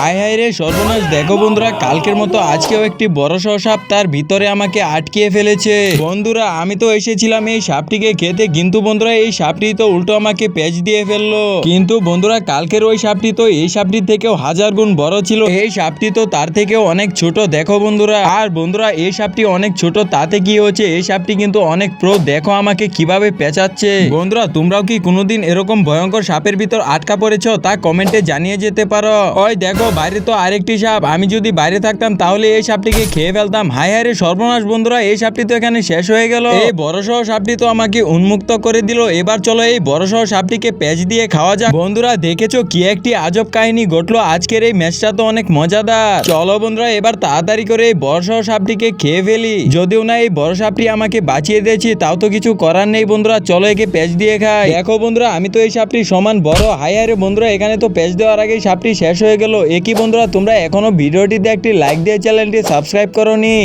High high রে সর্বনাশ। দেখো বন্ধুরা, কালকের মতো আজকেও একটি বড় সহ সাপ তার ভিতরে আমাকে আটকিয়ে ফেলেছে। বন্ধুরা, আমি তো এসেছিলাম এই সাপটিকে খেতে, কিন্তু বন্ধুরা, এই সাপটি তো উল্টো আমাকে পেঁচ দিয়ে ফেলল। কিন্তু বন্ধুরা, কালকের ওই সাপটি তো এই সাপটির থেকেও হাজার গুণ বড় ছিল। এই সাপটি তো তার থেকেও অনেক ছোট, দেখো বন্ধুরা। আর বন্ধুরা, এই সাপটি অনেক ছোট, তাতে কি হচ্ছে? এই সাপটি কিন্তু অনেক প্রো, দেখো আমাকে কীভাবে পেঁচাচ্ছে। বন্ধুরা, তোমরাও কি কোনোদিন এরকম ভয়ঙ্কর সাপের ভিতর আটকা পড়েছো? তা কমেন্টে জানিয়ে যেতে পারো। ওই দেখো বাইরে তো আরেকটি সাপ। আমি যদি বাইরে থাকতাম, তাহলে এই সাপটিকে খেয়ে ফেলতাম। হায় হায় রে সর্বনাশ, বন্ধুরা, এই সাপটি তো এখানে শেষ হয়ে গেল। এই বড় সহ সাপটি তো আমাকে উন্মুক্ত করে দিল। এবার চলো এই বড় সহ সাপটিকে পেঁচ দিয়ে খাওয়া যাক। বন্ধুরা, দেখেছ কি একটি আজব কাহিনী ঘটলো? আজকের এই ম্যাচটা তো অনেক মজাদার। চলো বন্ধুরা, এবার তাড়াতাড়ি করে এই বড় সহ সাপটিকে খেয়ে ফেলি। যদিও না এই বড় সাপটি আমাকে বাঁচিয়ে দিয়েছি, তাও তো কিছু করার নেই বন্ধুরা। চলো একে পেঁচ দিয়ে খাই। দেখো বন্ধুরা, আমি তো এই সাপটি সমান বড়। হাই হাই রে বন্ধুরা, এখানে তো পেঁচ দেওয়ার আগেই সাপটি শেষ হয়ে গেল। একই বন্ধুরা তোমরা এখনও ভিডিওটিতে একটি লাইক দিয়ে চ্যানেলটি সাবস্ক্রাইব করোনি।